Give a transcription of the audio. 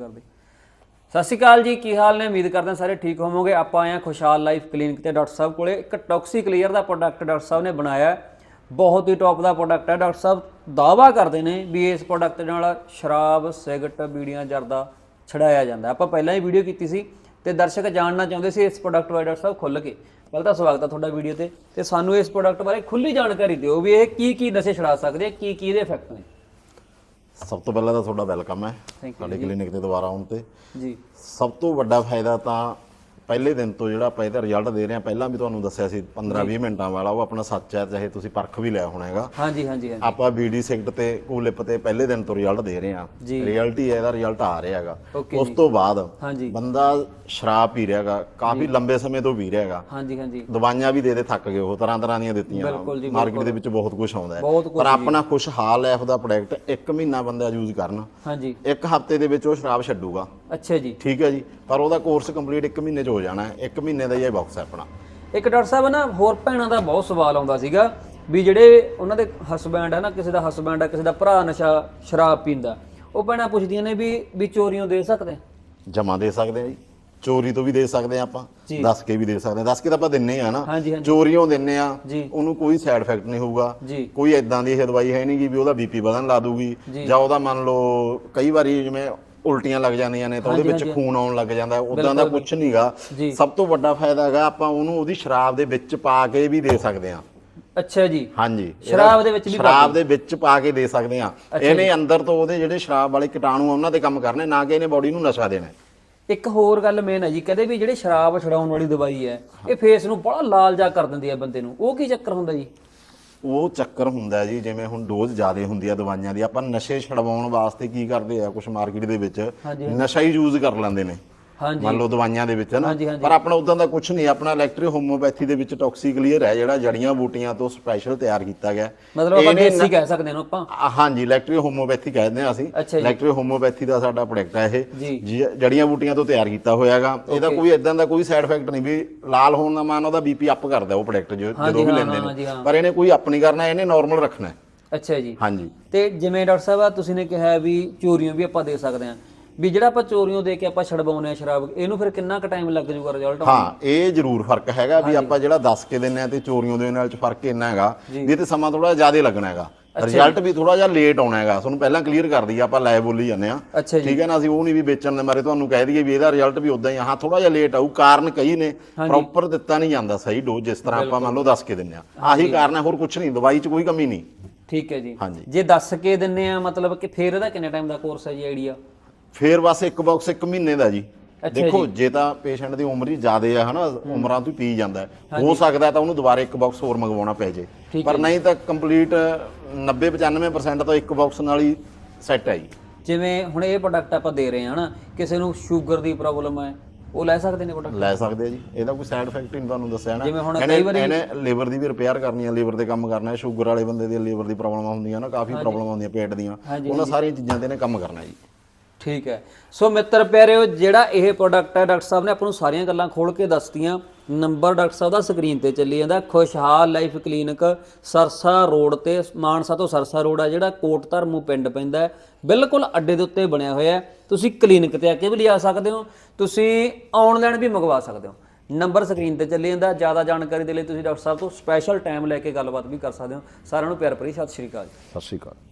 ਕਰਦੇ। ਸਤਿ ਸ਼੍ਰੀ ਅਕਾਲ ਜੀ, ਕੀ ਹਾਲ ਨੇ? ਉਮੀਦ ਕਰਦੇ ਹਾਂ ਸਾਰੇ ਠੀਕ ਹੋਵੋਗੇ। ਆਪਾਂ ਆਏ ਹਾਂ ਖੁਸ਼ਹਾਲ ਲਾਈਫ ਕਲੀਨਿਕ ਤੇ ਡਾਕਟਰ ਸਾਹਿਬ ਕੋਲੇ। ਇੱਕ ਟੌਕਸੀ ਕਲੀਅਰ ਦਾ ਪ੍ਰੋਡਕਟ ਡਾਕਟਰ ਸਾਹਿਬ ਨੇ ਬਣਾਇਆ ਬਹੁਤ ਹੀ ਟੌਪ ਦਾ ਪ੍ਰੋਡਕਟ ਹੈ। ਡਾਕਟਰ ਸਾਹਿਬ ਦਾਅਵਾ ਕਰਦੇ ਨੇ ਵੀ ਇਸ ਪ੍ਰੋਡਕਟ ਨਾਲ ਸ਼ਰਾਬ, ਸਿਗਰਟ, ਬੀੜੀਆਂ, ਜਰਦਾ ਛਡਾਇਆ ਜਾਂਦਾ ਆਪਾਂ ਪਹਿਲਾਂ ਹੀ ਵੀਡੀਓ ਕੀਤੀ ਸੀ ਤੇ ਦਰਸ਼ਕ ਜਾਣਨਾ ਚਾਹੁੰਦੇ ਸੀ ਇਸ ਪ੍ਰੋਡਕਟ ਬਾਰੇ ਡਾਕਟਰ ਸਾਹਿਬ ਖੁੱਲ ਕੇ। ਪਹਿਲਾਂ ਤਾਂ ਸਵਾਗਤ ਹੈ ਤੁਹਾਡਾ ਵੀਡੀਓ ਤੇ ਤੇ ਸਾਨੂੰ ਇਸ ਪ੍ਰੋਡਕਟ ਬਾਰੇ ਖੁੱਲੀ ਜਾਣਕਾਰੀ ਦਿਓ ਵੀ ਇਹ ਕੀ ਕੀ ਨਸ਼ੇ ਛਡਾ ਸਕਦੇ ਆ ਕੀ ਕੀ ਇਹਦੇ ਇਫੈਕਟ ਨੇ। ਸਭ ਤੋਂ ਪਹਿਲਾਂ ਤਾਂ ਤੁਹਾਡਾ ਵੈਲਕਮ ਹੈ ਸਾਡੇ ਕਲੀਨਿਕ ਤੇ ਦੁਬਾਰਾ ਆਉਣ ਤੇ। ਜੀ। ਸਭ ਤੋਂ ਵੱਡਾ ਫਾਇਦਾ ਤਾਂ ਪਹਿਲੇ ਦਿਨ ਤੋਂ ਜਿਹੜਾ ਆਪਾਂ ਇਹਦਾ ਰਿਜ਼ਲਟ ਦੇ ਰਹੇ ਹਾਂ ਪਹਿਲਾਂ ਵੀ ਤੁਹਾਨੂੰ ਦੱਸਿਆ ਸੀ 15-20 ਮਿੰਟਾਂ ਵਾਲਾ ਉਹ ਆਪਣਾ ਸੱਚ ਹੈ ਚਾਹੇ ਤੁਸੀਂ ਪਰਖ ਵੀ ਲਿਆ ਹੋਣਾ ਹੈਗਾ। ਹਾਂਜੀ ਹਾਂਜੀ ਹਾਂਜੀ। ਆਪਾਂ ਬੀਡੀ ਸਿਗਰਟ ਤੇ ਕੂਲਿਪ ਤੇ ਪਹਿਲੇ ਦਿਨ ਤੋਂ ਰਿਜ਼ਲਟ ਦੇ ਰਹੇ ਹਾਂ। ਜੀ। ਰਿਜ਼ਲਟ ਹੀ ਇਹਦਾ ਰਿਜ਼ਲਟ ਆ ਰਿਹਾ ਹੈਗਾ। Okay ਉਸ ਤੋਂ ਬਾਅਦ ਹਾਂਜੀ। ਬੰਦਾ ਸ਼ਰਾਬ ਪੀ ਰਿਹਾ ਹੈਗਾ ਕਾਫੀ ਲੰਬੇ ਸਮੇਂ ਤੋਂ ਪੀ ਰਿਹਾ ਹੈਗਾ। ਹਾਂਜੀ ਹਾਂਜੀ। ਦਵਾਈਆਂ ਵੀ ਦੇ ਦੇ ਥੱਕ ਗਏ ਉਹ ਤਰ੍ਹਾਂ ਤਰ੍ਹਾਂ ਦੀਆਂ ਦਿੱਤੀਆਂ। ਬਿਲਕੁਲ ਜੀ, ਮਾਰਕੀਟ ਦੇ ਵਿੱਚ ਬਹੁਤ ਕੁਝ ਆਉਂਦਾ ਹੈ। ਬਹੁਤ ਪਰ ਆਪਣਾ ਖੁਸ਼ਹਾਲ ਐਫ ਦਾ ਪ੍ਰੋਡਕਟ ਇੱਕ ਮਹੀਨਾ ਬੰਦਾ ਯੂਜ਼ ਕਰਨ। ਹਾਂਜੀ। ਇੱਕ ਹਫ਼ਤੇ ਦੇ ਵਿੱਚ ਉਹ ਸ਼ਰਾਬ ਛੱਡੂਗਾ। ਅੱਛਾ ਜੀ। ਠੀਕ ਹੈ ਜੀ। ਪਰ ਉਹਦਾ ਕੋਰਸ ਕੰਪਲੀਟ ਇੱਕ ਮਹੀਨੇ 'ਚ ਹੋ ਜਾਣਾ ਹੈ। ਇੱਕ ਮਹੀਨੇ ਦਾ ਹੀ ਇਹ ਬਾਕਸ ਹੈ ਆਪਣਾ। ਇੱਕ ਡਾਕਟਰ ਸਾਹਿਬ ਨਾ ਹੋਰ ਭੈਣਾਂ ਦਾ ਬਹੁਤ ਸਵਾਲ ਆਉਂਦਾ ਸੀਗਾ ਵੀ ਜਿਹੜੇ ਉਹਨਾਂ ਦੇ ਹਸਬੈਂਡ ਹੈ ਨਾ ਕਿਸੇ ਦਾ ਹਸਬੈਂਡ ਹੈ ਕਿਸੇ ਦਾ ਭਰਾ ਨਸ਼ਾ ਸ਼ਰਾਬ ਪੀਂਦਾ ਉਹ ਭੈਣਾਂ ਪੁੱਛਦੀਆਂ ਨੇ ਵੀ ਵੀ ਚੋਰੀਆਂ ਦੇ ਸਕਦੇ? ਆ? ਜਮਾ ਦੇ ਸਕਦੇ ਆ ਜੀ। ਚੋਰੀ ਤੋਂ ਵੀ ਦੇ ਸਕਦੇ ਆ ਆਪਾਂ। ਜੀ। ਦੱਸ ਕੇ ਵੀ ਦੇ ਸਕਦੇ ਆ। ਦੱਸ ਕੇ ਤਾਂ ਆਪਾਂ ਦਿੰਨੇ ਆ ਨਾ। ਹਾਂਜੀ ਹਾਂਜੀ। ਚੋਰੀਆਂ ਦਿੰਨੇ ਆ। ਜੀ। ਉਹਨੂੰ ਕੋਈ ਸਾਈਡ ਇਫੈਕਟ ਨਹੀਂ ਹੋਊਗਾ। ਜੀ। ਕੋਈ ਇਦਾਂ ਦੀ ਇਹ ਦਵਾਈ ਹੈ ਨਹੀਂ ਗੀ ਵੀ ਉਹਦਾ ਬੀਪੀ ਵਧਣ ਲਾ ਦੂਗੀ ਜੀ। ਜਾਂ ਉਹਦਾ ਮੰਨ ਲਓ ਕਈ ਵਾਰੀ ਜਿਵੇਂ ਉਲਟੀਆਂ ਲੱਗ ਜਾਂਦੀਆਂ ਨੇ ਤਾਂ ਉਹਦੇ ਵਿੱਚ ਖੂਨ ਆਉਣ ਲੱਗ ਜਾਂਦਾ ਉਦਾਂ ਦਾ ਕੁਝ ਨਹੀਂਗਾ। ਸਭ ਤੋਂ ਵੱਡਾ ਫਾਇਦਾ ਹੈਗਾ ਆਪਾਂ ਉਹਨੂੰ ਉਹਦੀ ਸ਼ਰਾਬ ਦੇ ਵਿੱਚ ਪਾ ਕੇ ਵੀ ਦੇ ਸਕਦੇ ਆ ਅੱਛਾ ਜੀ। ਹਾਂਜੀ। ਸ਼ਰਾਬ ਦੇ ਵਿੱਚ ਵੀ ਸ਼ਰਾਬ ਦੇ ਵਿੱਚ ਪਾ ਕੇ ਦੇ ਸਕਦੇ ਆ ਇਹਨੇ ਅੰਦਰ ਤੋਂ ਉਹਦੇ ਜਿਹੜੇ ਸ਼ਰਾਬ ਵਾਲੇ ਕੀਟਾਣੂ ਆ ਉਹਨਾਂ ਤੇ ਕੰਮ ਕਰਨੇ ਨਾ ਕਿ ਇਹਨੇ ਬਾਡੀ ਨੂੰ ਨਸ਼ਾ ਦੇਣਾ। ਇੱਕ ਹੋਰ ਗੱਲ ਮੇਨ ਹੈ ਜੀ ਕਹਿੰਦੇ ਵੀ ਜਿਹੜੇ ਸ਼ਰਾਬ ਛਡਾਉਣ ਵਾਲੀ ਦਵਾਈ ਹੈ ਇਹ ਫੇਸ ਨੂੰ ਬੜਾ ਲਾਲ ਜਾ ਕਰ ਦਿੰਦੀ ਹੈ ਬੰਦੇ ਨੂੰ। ਉਹ ਕੀ ਚੱਕਰ ਹੁੰਦਾ ਜੀ? ਉਹ ਚੱਕਰ ਹੁੰਦਾ ਜੀ ਜਿਵੇਂ ਹੁਣ ਡੋਜ਼ ਜ਼ਿਆਦਾ ਹੁੰਦੀ ਆ ਦਵਾਈਆਂ ਦੀ ਆਪਾਂ ਨਸ਼ੇ ਛਡਵਾਉਣ ਵਾਸਤੇ ਕੀ ਕਰਦੇ ਆ ਕੁਝ ਮਾਰਕੀਟ ਦੇ ਵਿੱਚ? ਨਸ਼ਾ ਹੀ ਯੂਜ਼ ਕਰ ਲੈਂਦੇ ਨੇ। ਮੰਨ ਲਓ ਦਵਾਈਆਂ ਦੇ ਵਿੱਚ ਨਾ। ਪਰ ਆਪਣਾ ਉਦਾਂ ਦਾ ਕੁਝ ਨਹੀਂ ਆਪਣਾ ਇਲੈਕਟ੍ਰਿਕ ਹੋਮੋਪੈਥੀ ਦੇ ਵਿੱਚ ਟੌਕਸੀ ਕਲੀਅਰ ਹੈ ਜਿਹੜਾ ਜੜੀਆਂ ਬੂਟੀਆਂ ਤੋਂ ਸਪੈਸ਼ਲ ਤਿਆਰ ਕੀਤਾ ਗਿਆ। ਮਤਲਬ ਆਪਾਂ ਦੇਸੀ ਕਹਿ ਸਕਦੇ ਹਾਂ ਆਪਾਂ। ਹਾਂਜੀ ਇਲੈਕਟ੍ਰਿਕ ਹੋਮੋਪੈਥੀ ਕਹਿੰਦੇ ਆ ਅਸੀਂ। ਇਲੈਕਟ੍ਰਿਕ ਹੋਮੋਪੈਥੀ ਦਾ ਸਾਡਾ ਪ੍ਰੋਡਕਟ ਹੈ ਇਹ। ਜੜੀਆਂ ਬੂਟੀਆਂ ਤੋਂ ਤਿਆਰ ਕੀਤਾ ਹੋਇਆ ਹੈਗਾ ਇਹਦਾ ਕੋਈ ਇਦਾਂ ਦਾ ਕੋਈ ਸਾਈਡ ਇਫੈਕਟ ਨਹੀਂ ਵੀ ਲਾਲ ਹੋਣ ਦਾ ਮਾਨ ਉਹਦਾ ਬੀਪੀ ਅਪ ਕਰਦਾ ਉਹ ਪ੍ਰੋਡਕਟ ਜਦੋਂ ਵੀ ਲੈਂਦੇ। ਨੇ। ਪਰ ਇਹਨੇ ਕੋਈ ਅਪ ਨਹੀਂ ਕਰਨਾ ਇਹਨੇ ਨਾਰਮਲ ਰੱਖਣਾ। ਅੱਛਾ ਜੀ। ਹਾਂਜੀ। ਤੇ ਜਿਵੇਂ ਡਾਕਟਰ ਸਾਹਿਬ ਆ ਤੁਸੀਂ ਨੇ ਕਿਹਾ ਵੀ ਚੋਰੀਆਂ ਵੀ ਆਪਾਂ ਦੇ ਸਕਦੇ ਹਾਂ। ਵੀ ਜਿਹੜਾ ਆਪਾਂ ਚੋਰੀਆਂ ਦੇ ਕੇ ਆਪਾਂ ਛਡਵਾਉਂਦੇ ਆ ਸ਼ਰਾਬ ਇਹਨੂੰ ਫਿਰ ਕਿੰਨਾ ਕੁ ਟਾਈਮ ਲੱਗ ਜਾਊਗਾ ਰਿਜ਼ਲਟ ਹਾਂ ਇਹ ਜ਼ਰੂਰ ਫ਼ਰਕ ਹੈਗਾ ਵੀ ਆਪਾਂ ਜਿਹੜਾ ਦੱਸ ਕੇ ਦਿੰਨੇ ਆ ਤੇ ਚੋਰੀਆਂ ਦੇ ਨਾਲ ਚ ਫ਼ਰਕ ਇੰਨਾ ਹੈਗਾ ਵੀ ਇਹ ਤੇ ਸਮਾਂ ਥੋੜਾ ਜ਼ਿਆਦਾ ਲੱਗਣਾ ਹੈਗਾ। ਰਿਜ਼ਲਟ ਵੀ ਥੋੜਾ ਜਿਹਾ ਲੇਟ ਆਉਣਾ ਹੈਗਾ। ਤੁਹਾਨੂੰ ਪਹਿਲਾਂ ਕਲੀਅਰ ਕਰ ਦਈਏ ਆਪਾਂ ਲੈ ਬੋਲੀ ਜਾਂਦੇ ਆ ਜੀ। ਠੀਕ ਹੈ ਨਾ ਅਸੀਂ ਉਹ ਨਹੀਂ ਵੀ ਵੇਚਣ ਦੇ ਮਾਰੇ ਤੁਹਾਨੂੰ ਕਹਿ ਦਈਏ ਵੀ ਇਹਦਾ ਰਿਜ਼ਲਟ ਵੀ ਉਦਾਂ ਹੀ ਆ। ਹਾਂ ਥੋੜਾ ਜਿਹਾ ਲੇਟ ਆਊ ਕਾਰਨ ਕਈ ਨੇ ਪ੍ਰੋਪਰ ਦਿੱਤਾ ਨਹੀਂ ਜਾਂਦਾ ਸਹੀ ਡੋਜ਼ ਜਿਸ ਤਰ੍ਹਾਂ ਆਪਾਂ ਮੰਨ ਲਓ ਦੱਸ ਕੇ ਦਿੰਨੇ ਆ ਆਹੀ ਕਾਰਨ ਹੈ ਹੋਰ ਕੁਝ ਨਹੀਂ ਦਵਾਈ 'ਚ ਕੋਈ ਕਮੀ ਨਹੀਂ। ਠੀਕ ਹੈ ਜੀ। ਜੇ ਦੱਸ ਕੇ ਦਿੰਨੇ ਆ ਮਤਲਬ ਕਿ ਫੇਰ ਇਹਦਾ ਕਿੰਨੇ ਟਾਈਮ ਦਾ ਕੋਰਸ ਹੈ ਜੀ ਆਈਡੀਆ ਫੇਰ ਬਸ ਇੱਕ ਬਾਕਸ ਇੱਕ ਮਹੀਨੇ ਦਾ ਜੀ। ਦੇਖੋ ਜੇ ਤਾਂ ਪੇਸ਼ੈਂਟ ਦੀ ਉਮਰ ਹੀ ਜ਼ਿਆਦਾ ਆ ਹਨਾ ਉਮਰਾਂ ਤੋਂ ਹੀ ਪੀ ਜਾਂਦਾ ਹੈ। ਹੋ ਸਕਦਾ ਤਾਂ ਉਹਨੂੰ ਦੁਬਾਰਾ ਇੱਕ ਬਾਕਸ ਹੋਰ ਮੰਗਵਾਉਣਾ ਪੈ ਜੇ। ਪਰ ਨਹੀਂ ਤਾਂ ਕੰਪਲੀਟ 90 95% ਤਾਂ ਇੱਕ ਬਾਕਸ ਨਾਲ ਹੀ ਸੈੱਟ ਹੈ ਜੀ। ਜਿਵੇਂ ਹੁਣ ਇਹ ਪ੍ਰੋਡਕਟ ਆਪਾਂ ਦੇ ਰਹੇ ਹਾਂ ਹਨਾ ਕਿਸੇ ਨੂੰ ਸ਼ੂਗਰ ਦੀ ਪ੍ਰੋਬਲਮ ਹੈ ਉਹ ਲੈ ਸਕਦੇ ਨੇ ਪ੍ਰੋਡਕਟ ਲੈ ਸਕਦੇ ਆ ਜੀ। ਇਹਦਾ ਕੋਈ ਸਾਈਡ ਇਫੈਕਟ ਨਹੀਂ ਤੁਹਾਨੂੰ ਦੱਸਿਆ ਨਾ। ਜਿਵੇਂ ਹੁਣ ਕਈ ਵਾਰੀ- ਇਹਨੇ ਲੀਵਰ ਦੀ ਵੀ ਰਿਪੇਅਰ ਕਰਨੀ ਆ ਲੀਵਰ ਦੇ ਕੰਮ ਕਰਨਾ ਹੈ। ਸ਼ੂਗਰ ਵਾਲੇ ਬੰਦੇ ਦੀ ਲੀਵਰ ਦੀ ਪ੍ਰੋਬਲਮ ਹੁੰਦੀਆਂ ਨਾ ਕਾਫੀ ਪ੍ਰੋਬਲਮ ਆਉਂਦੀਆਂ ਪੇਟ ਦੀਆਂ। ਉਹਨਾਂ ਸਾਰੀਆਂ ਚੀਜ਼ਾਂ ਤੇ ਇਹਨੇ ਕੰਮ ਕਰਨਾ ਜੀ। ਠੀਕ ਹੈ। ਸੋ ਮਿੱਤਰ ਪਿਆਰਿਓ, ਜਿਹੜਾ ਇਹ ਪ੍ਰੋਡਕਟ ਹੈ, ਡਾਕਟਰ ਸਾਹਿਬ ਨੇ ਆਪਾਂ ਨੂੰ ਸਾਰੀਆਂ ਗੱਲਾਂ ਖੋਲ ਕੇ ਦੱਸਤੀਆਂ। ਨੰਬਰ ਡਾਕਟਰ ਸਾਹਿਬ ਦਾ ਸਕਰੀਨ ਤੇ ਚੱਲੀ ਜਾਂਦਾ। ਖੁਸ਼ਹਾਲ ਲਾਈਫ ਕਲੀਨਿਕ, ਸਰਸਾ ਰੋਡ ਤੇ, ਮਾਨਸਾ ਤੋਂ ਸਰਸਾ ਰੋਡ ਆ ਜਿਹੜਾ ਕੋਟ ਧਰਮੂ ਪਿੰਡ ਪੈਂਦਾ ਬਿਲਕੁਲ ਅੱਡੇ ਦੇ ਉੱਤੇ ਬਣਿਆ ਹੋਇਆ ਤੁਸੀਂ ਕਲੀਨਿਕ ਤੇ ਆ ਕੇ ਵੀ ਲਿਆ ਸਕਦੇ ਹੋ। ਤੁਸੀਂ ਆਨਲਾਈਨ ਵੀ ਮੰਗਵਾ ਸਕਦੇ ਹੋ। ਨੰਬਰ ਸਕਰੀਨ ਤੇ ਚੱਲੀ ਜਾਂਦਾ। ਜ਼ਿਆਦਾ ਜਾਣਕਾਰੀ ਦੇ ਲਈ ਤੁਸੀਂ ਡਾਕਟਰ ਸਾਹਿਬ ਤੋਂ ਸਪੈਸ਼ਲ ਟਾਈਮ ਲੈ ਕੇ ਗੱਲਬਾਤ ਵੀ ਕਰ ਸਕਦੇ ਹੋ। ਸਾਰਿਆਂ ਨੂੰ ਪਿਆਰ ਭਰੀ ਸਤਿ ਸ਼੍ਰੀ ਅਕਾਲ ਸਤਿ ਸ਼੍ਰੀ ਅਕਾਲ।